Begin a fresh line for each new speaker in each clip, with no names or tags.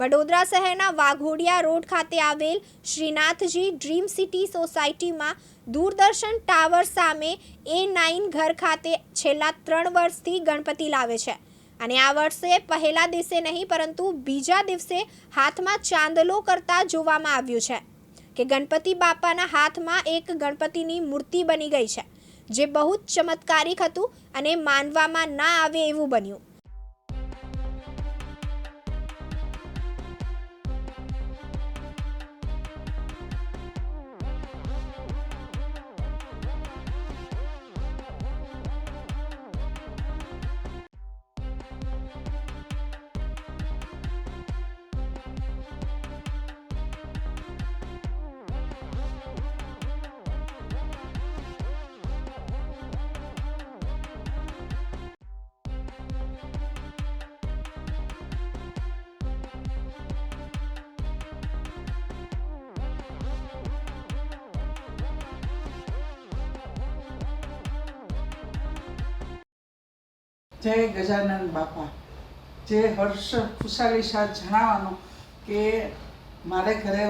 વડોદરા શહેરના વાઘોડિયા રોડ ખાતે આવેલ શ્રીનાથજી ડ્રીમ સિટી સોસાયટીમાં દૂરદર્શન ટાવર સામે એ નાઇન ઘર ખાતે છેલ્લા ત્રણ વર્ષથી ગણપતિ લાવે છે. અને આ વર્ષે પહેલા દિવસે નહીં, પરંતુ બીજા દિવસે હાથમાં ચાંદલો કરતા જોવામાં આવ્યું છે કે ગણપતિ બાપાના હાથમાં એક ગણપતિની મૂર્તિ બની ગઈ છે, જે બહુ જ ચમત્કારિક હતું અને માનવામાં ના આવે એવું બન્યું.
જય ગજાનંદ બાપા. જે હર્ષ ખુશાલી શાહ જણાવવાનું કે મારે ઘરે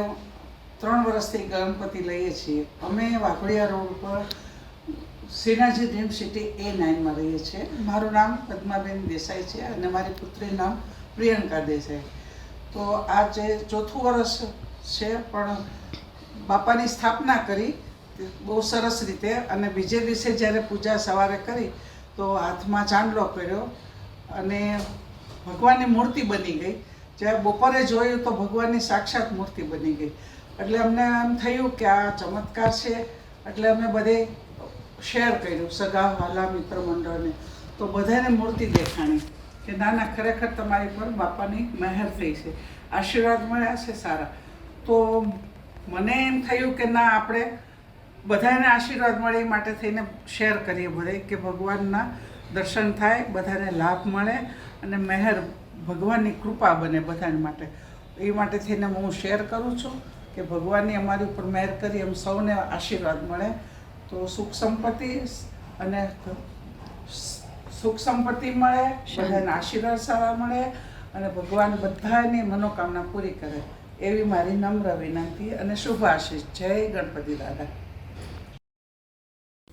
ત્રણ વર્ષથી ગણપતિ લઈએ છીએ. અમે વાઘોડિયા રોડ પર સેનાજી ડ્રીમ સિટી એ નાઇનમાં રહીએ છીએ. મારું નામ પદ્માબેન દેસાઈ છે અને મારી પુત્રીનું નામ પ્રિયંકા દેસાઈ. તો આ જે ચોથું વર્ષ છે, પણ બાપાની સ્થાપના કરી, બહુ સરસ રીતે અને બીજે દિવસે જ્યારે પૂજા સવારે કરી તો હાથમાં ચાંદલો પહેર્યો અને ભગવાનની મૂર્તિ બની ગઈ. જ્યારે બપોરે જોયું તો ભગવાનની સાક્ષાત મૂર્તિ બની ગઈ. એટલે અમને એમ થયું કે આ ચમત્કાર છે. એટલે અમે બધે શેર કર્યું સગા, વાલા, મિત્ર મંડળને. તો બધાને મૂર્તિ દેખાણી કે ના ના ખરેખર તમારી પર બાપાની મહેર થઈ છે. આશીર્વાદ મળ્યા છે સારા. તો મને એમ થયું કે ના, આપણે બધાને આશીર્વાદ મળે એ માટે થઈને શેર કરીએ બધે કે ભગવાનના દર્શન થાય, બધાને લાભ મળે અને મહેર ભગવાનની કૃપા બને બધાને માટે. એ માટે થઈને હું શેર કરું છું કે ભગવાનની અમારી ઉપર મહેર કરી એમ સૌને આશીર્વાદ મળે. તો સુખ સંપત્તિ અને સુખ સંપત્તિ મળે, બધાને આશીર્વાદ સારા મળે અને ભગવાન બધાની મનોકામના પૂરી કરે. એવી મારી નમ્ર વિનંતી અને શુભ જય ગણપતિ દાદા.